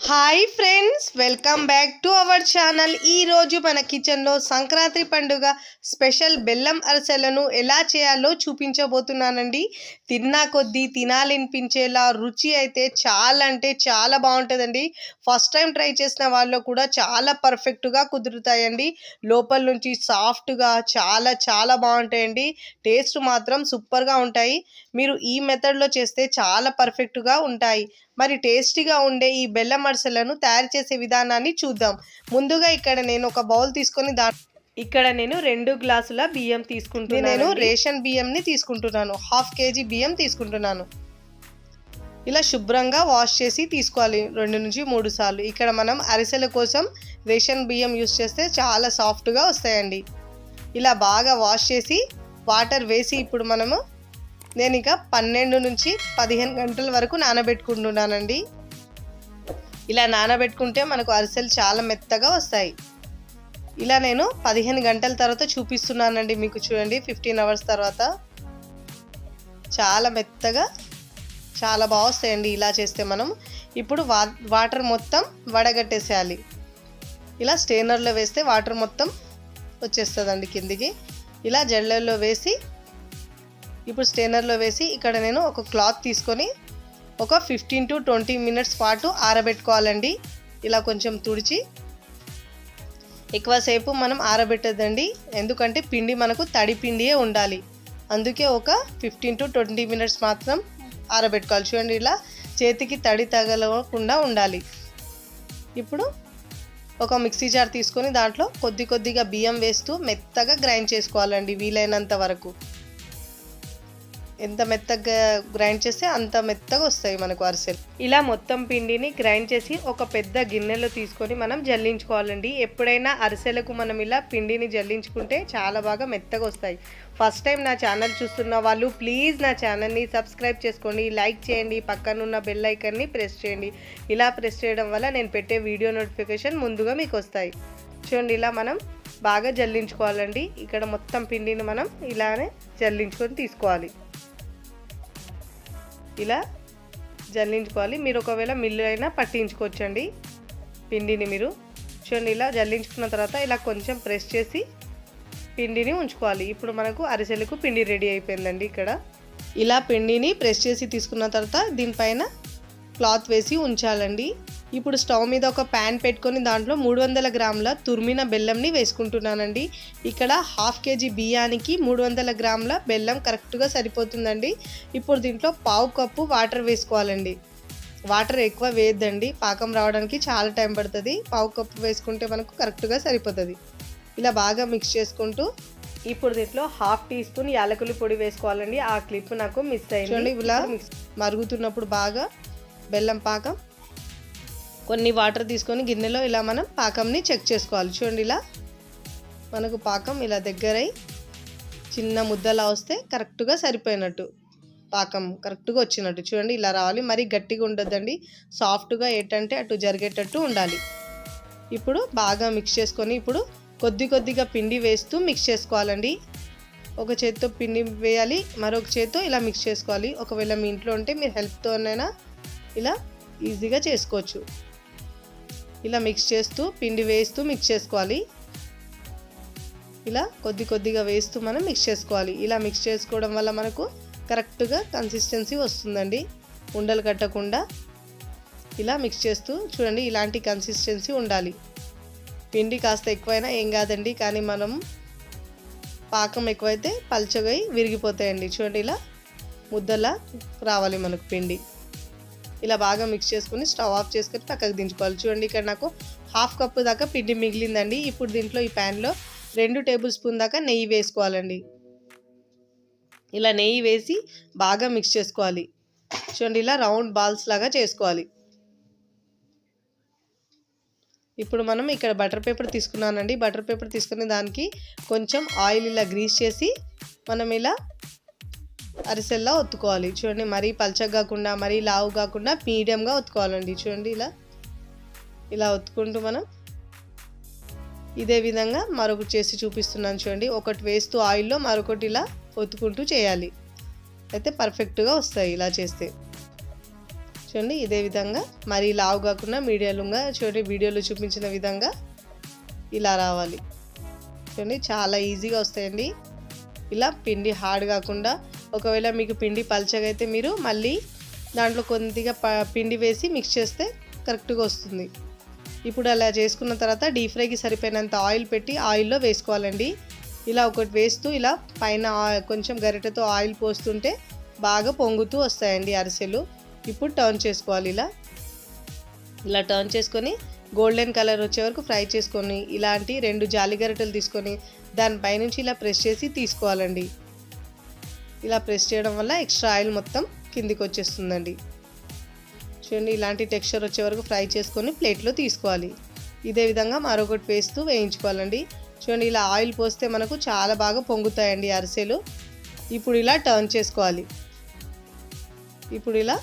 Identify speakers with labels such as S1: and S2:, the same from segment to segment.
S1: Hi friends welcome back to our channel. ఈ రోజు మన కిచెన్లో సంక్రాంతి పండుగ స్పెషల్ బెల్లం అరిసెలను ఎలా చేయాలో చూపించబోతున్నానండి. తిన్నా కొద్దీ తినాలనిపించేలా రుచి అయితే చాలా అంటే చాలా బాగుంటుందండి. ఫస్ట్ టైం ట్రై చేసిన వాళ్ళు కూడా చాలా పర్ఫెక్ట్గా కుదురుతాయండి. లోపల నుంచి సాఫ్ట్గా చాలా చాలా బాగుంటాయండి. టేస్ట్ మాత్రం సూపర్గా ఉంటాయి. మీరు ఈ మెథడ్లో చేస్తే చాలా పర్ఫెక్ట్గా ఉంటాయి. మరి టేస్టీగా ఉండే ఈ బెల్లం అరిసెలను తయారు చేసే విధానాన్ని చూద్దాం. ముందుగా ఇక్కడ నేను ఒక బౌల్ తీసుకొని దా ఇక్కడ నేను రెండు గ్లాసుల బియ్యం తీసుకుంటున్నాను. నేను రేషన్ బియ్యంని తీసుకుంటున్నాను. హాఫ్ కేజీ బియ్యం తీసుకుంటున్నాను. ఇలా శుభ్రంగా వాష్ చేసి తీసుకోవాలి రెండు నుంచి మూడు సార్లు. ఇక్కడ మనం అరిసెల కోసం రేషన్ బియ్యం యూస్ చేస్తే చాలా సాఫ్ట్గా వస్తాయండి. ఇలా బాగా వాష్ చేసి వాటర్ వేసి ఇప్పుడు మనము నేను ఇక పన్నెండు నుంచి పదిహేను గంటల వరకు నానబెట్టుకుంటున్నానండి. ఇలా నానబెట్టుకుంటే మనకు అరిసెలు చాలా మెత్తగా వస్తాయి. ఇలా నేను పదిహేను గంటల తర్వాత చూపిస్తున్నానండి మీకు చూడండి ఫిఫ్టీన్ అవర్స్ తర్వాత. చాలా మెత్తగా చాలా బాగా వస్తాయండి ఇలా చేస్తే మనం. ఇప్పుడు వా వాటర్ మొత్తం వడగట్టేసేయాలి. ఇలా స్టెయినర్లో వేస్తే వాటర్ మొత్తం వచ్చేస్తుందండి కిందికి. ఇలా జల్లెల్లో వేసి ఇప్పుడు స్టెయినర్లో వేసి ఇక్కడ నేను ఒక క్లాత్ తీసుకొని ఒక ఫిఫ్టీన్ టు ట్వంటీ మినిట్స్ పాటు ఆరబెట్టుకోవాలండి. ఇలా కొంచెం తుడిచి ఎక్కువసేపు మనం ఆరబెట్టదండి. ఎందుకంటే పిండి మనకు తడి పిండియే ఉండాలి. అందుకే ఒక ఫిఫ్టీన్ టు ట్వంటీ మినిట్స్ మాత్రం ఆరబెట్టుకోవాలి. చూడండి ఇలా చేతికి తడి తగలకుండా ఉండాలి. ఇప్పుడు ఒక మిక్సీ జార్ తీసుకొని దాంట్లో కొద్ది కొద్దిగా బియ్యం వేస్తూ మెత్తగా గ్రైండ్ చేసుకోవాలండి వీలైనంత వరకు. ఎంత మెత్తగా గ్రైండ్ చేస్తే అంత మెత్తగా వస్తాయి మనకు అరిసెలు. ఇలా మొత్తం పిండిని గ్రైండ్ చేసి ఒక పెద్ద గిన్నెలో తీసుకొని మనం జల్లించుకోవాలండి. ఎప్పుడైనా అరిసెలకు మనం ఇలా పిండిని జల్లించుకుంటే చాలా బాగా మెత్తగా వస్తాయి. ఫస్ట్ టైం నా ఛానల్ చూస్తున్న వాళ్ళు ప్లీజ్ నా ఛానల్ని సబ్స్క్రైబ్ చేసుకోండి. లైక్ చేయండి. పక్కనున్న బెల్ ఐకన్ని ప్రెస్ చేయండి. ఇలా ప్రెస్ చేయడం వల్ల నేను పెట్టే వీడియో నోటిఫికేషన్ ముందుగా మీకు వస్తాయి. చూడండి ఇలా మనం బాగా జల్లించుకోవాలండి. ఇక్కడ మొత్తం పిండిని మనం ఇలానే జల్లించుకొని తీసుకోవాలి. ఇలా జల్లించుకోవాలి. మీరు ఒకవేళ మిల్లు అయినా పట్టించుకోవచ్చండి. పిండిని మీరు చూడండి ఇలా జల్లించుకున్న తర్వాత ఇలా కొంచెం ప్రెస్ చేసి పిండిని ఉంచుకోవాలి. ఇప్పుడు మనకు అరిసెలకు పిండి రెడీ అయిపోయిందండి ఇక్కడ. ఇలా పిండిని ప్రెస్ చేసి తీసుకున్న తర్వాత దీనిపైన క్లాత్ వేసి ఉంచాలండి. ఇప్పుడు స్టవ్ మీద ఒక ప్యాన్ పెట్టుకొని దాంట్లో మూడు వందల గ్రాముల తురిమిన బెల్లంని వేసుకుంటున్నానండి. ఇక్కడ హాఫ్ కేజీ బియ్యానికి మూడు వందల గ్రాముల బెల్లం కరెక్ట్గా సరిపోతుందండి. ఇప్పుడు దీంట్లో పావు కప్పు వాటర్ వేసుకోవాలండి. వాటర్ ఎక్కువ వేయద్దండి. పాకం రావడానికి చాలా టైం పడుతుంది. పావు కప్పు వేసుకుంటే మనకు కరెక్ట్గా సరిపోతుంది. ఇలా బాగా మిక్స్ చేసుకుంటూ ఇప్పుడు దీంట్లో హాఫ్ టీ స్పూన్ యాలకుల పొడి వేసుకోవాలండి. ఆ క్లిప్ నాకు మిస్ అయింది. ఇలా మరుగుతున్నప్పుడు బాగా బెల్లం పాకం కొన్ని వాటర్ తీసుకొని గిన్నెలో ఇలా మనం పాకంని చెక్ చేసుకోవాలి. చూడండి ఇలా మనకు పాకం ఇలా దగ్గరై చిన్న ముద్దలా వస్తే కరెక్ట్గా సరిపోయినట్టు పాకం కరెక్ట్గా వచ్చినట్టు. చూడండి ఇలా రావాలి. మరీ గట్టిగా ఉండొద్దండి. సాఫ్ట్గా ఏంటంటే అటు జరిగేటట్టు ఉండాలి. ఇప్పుడు బాగా మిక్స్ చేసుకొని ఇప్పుడు కొద్ది కొద్దిగా పిండి వేస్తూ మిక్స్ చేసుకోవాలండి. ఒక చేత్తో పిండి వేయాలి. మరొక చేత్తో ఇలా మిక్స్ చేసుకోవాలి. ఒకవేళ మీ ఇంట్లో ఉంటే మీరు హెల్ప్తోనైనా ఇలా ఈజీగా చేసుకోవచ్చు. ఇలా మిక్స్ చేస్తూ పిండి వేస్తూ మిక్స్ చేసుకోవాలి. ఇలా కొద్ది కొద్దిగా వేస్తూ మనం మిక్స్ చేసుకోవాలి. ఇలా మిక్స్ చేసుకోవడం వల్ల మనకు కరెక్ట్గా కన్సిస్టెన్సీ వస్తుందండి. ఉండలు కట్టకుండా ఇలా మిక్స్ చేస్తూ చూడండి ఇలాంటి కన్సిస్టెన్సీ ఉండాలి. పిండి కాస్త ఎక్కువైనా ఏం కాదండి కానీ మనం పాకం ఎక్కువైతే పల్చగా విరిగిపోతాయండి. చూడండి ఇలా ముద్దలా రావాలి మనకు పిండి. ఇలా బాగా మిక్స్ చేసుకుని స్టవ్ ఆఫ్ చేసుకొని పక్కకు దించుకోవాలి. చూడండి ఇక్కడ నాకు హాఫ్ కప్పు దాకా పిండి మిగిలిందండి. ఇప్పుడు దీంట్లో ఈ ప్యాన్లో రెండు టేబుల్ స్పూన్ దాకా నెయ్యి వేసుకోవాలండి. ఇలా నెయ్యి వేసి బాగా మిక్స్ చేసుకోవాలి. చూడండి ఇలా రౌండ్ బాల్స్ లాగా చేసుకోవాలి. ఇప్పుడు మనం ఇక్కడ బటర్ పేపర్ తీసుకున్నానండి. బటర్ పేపర్ తీసుకుని దానికి కొంచెం ఆయిల్ ఇలా గ్రీస్ చేసి మనం ఇలా అరిసెల్లా ఒత్తుకోవాలి. చూడండి మరీ పల్చగా కాకుండా మరీ లావు కాకుండా మీడియంగా ఒత్తుకోవాలండి. చూడండి ఇలా ఇలా ఒత్తుకుంటూ మనం ఇదే విధంగా మరొకటి చేసి చూపిస్తున్నాను చూడండి. ఒకటి వేస్తూ ఆయిల్లో మరొకటి ఇలా ఒత్తుకుంటూ చేయాలి. అయితే పర్ఫెక్ట్గా వస్తాయి ఇలా చేస్తే. చూడండి ఇదే విధంగా మరీ లావు కాకుండా మీడియంగా చూడండి వీడియోలో చూపించిన విధంగా ఇలా రావాలి. చూడండి చాలా ఈజీగా వస్తాయండి. ఇలా పిండి హార్డ్ కాకుండా ఒకవేళ మీకు పిండి పలచగా అయితే మీరు మళ్ళీ దాంట్లో కొద్దిగా ప- పిండి వేసి మిక్స్ చేస్తే కరెక్ట్గా వస్తుంది. ఇప్పుడు అలా చేసుకున్న తర్వాత డీప్ ఫ్రైకి సరిపోయినంత ఆయిల్ పెట్టి ఆయిల్లో వేసుకోవాలండి. ఇలా ఒకటి వేస్తూ ఇలా పైన కొంచెం గరిటెతో ఆయిల్ పోస్తుంటే బాగా పొంగుతూ వస్తాయండి అరిసెలు. ఇప్పుడు టర్న్ చేసుకోవాలి ఇలా. ఇలా టర్న్ చేసుకొని గోల్డెన్ కలర్ వచ్చే వరకు ఫ్రై చేసుకొని ఇలాంటి రెండు జాలి గరిటెలు తీసుకొని దానిపైనుంచి ఇలా ప్రెస్ చేసి తీసుకోవాలండి. ఇలా ప్రెస్ చేయడం వల్ల ఎక్స్ట్రా ఆయిల్ మొత్తం కిందికి వచ్చేస్తుందండి. చూడండి ఇలాంటి టెక్స్చర్ వచ్చే వరకు ఫ్రై చేసుకొని ప్లేట్లో తీసుకోవాలి. ఇదే విధంగా మరొకటి వేస్తూ వేయించుకోవాలండి. చూడండి ఇలా ఆయిల్ పోస్తే మనకు చాలా బాగా పొంగుతాయండి అరిసెలు. ఇప్పుడు ఇలా టర్న్ చేసుకోవాలి. ఇప్పుడు ఇలా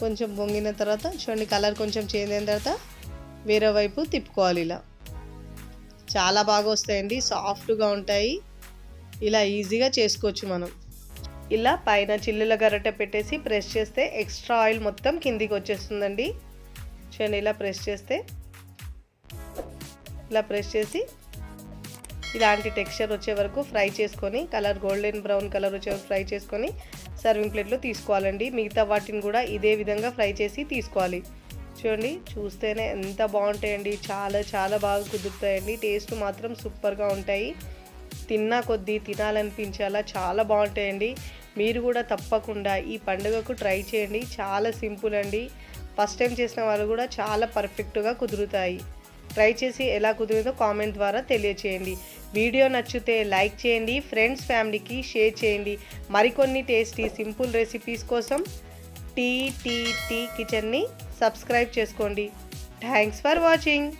S1: కొంచెం పొంగిన తర్వాత చూడండి కలర్ కొంచెం చేంజ్ అయిన తర్వాత వేరే వైపు తిప్పుకోవాలి ఇలా. చాలా బాగా వస్తాయండి సాఫ్ట్గా ఉంటాయి. ఇలా ఈజీగా చేసుకోవచ్చు మనం. ఇలా పైన చిల్లుల గరట పెట్టేసి ప్రెస్ చేస్తే ఎక్స్ట్రా ఆయిల్ మొత్తం కిందికి వచ్చేస్తుందండి. చూడండి ఇలా ప్రెస్ చేస్తే ఇలా ప్రెస్ చేసి ఇలాంటి టెక్స్చర్ వచ్చే వరకు ఫ్రై చేసుకొని కలర్ గోల్డెన్ బ్రౌన్ కలర్ వచ్చే వరకు ఫ్రై చేసుకొని సర్వింగ్ ప్లేట్లో తీసుకోవాలండి. మిగతా వాటిని కూడా ఇదే విధంగా ఫ్రై చేసి తీసుకోవాలి. చూడండి చూస్తేనే ఎంత బాగుంటాయండి. చాలా చాలా బాగా కుదురుతాయండి. టేస్ట్ మాత్రం సూపర్గా ఉంటాయి. తిన్నా కొద్దీ తినాలనిపించేలా చాలా బాగుంటాయండి. మీరు కూడా తప్పకుండా ఈ పండుగకు ట్రై చేయండి. చాలా సింపుల్ అండి. ఫస్ట్ టైం చేసిన వాళ్ళు కూడా చాలా పర్ఫెక్ట్గా కుదురుతాయి. ట్రై చేసి ఎలా కుదిరిందో కామెంట్ ద్వారా తెలియచేయండి. వీడియో నచ్చితే లైక్ చేయండి. ఫ్రెండ్స్ ఫ్యామిలీకి షేర్ చేయండి. మరికొన్ని టేస్టీ సింపుల్ రెసిపీస్ కోసం టీ టీ టీ కిచెన్ని సబ్స్క్రైబ్ చేసుకోండి. Thanks for watching.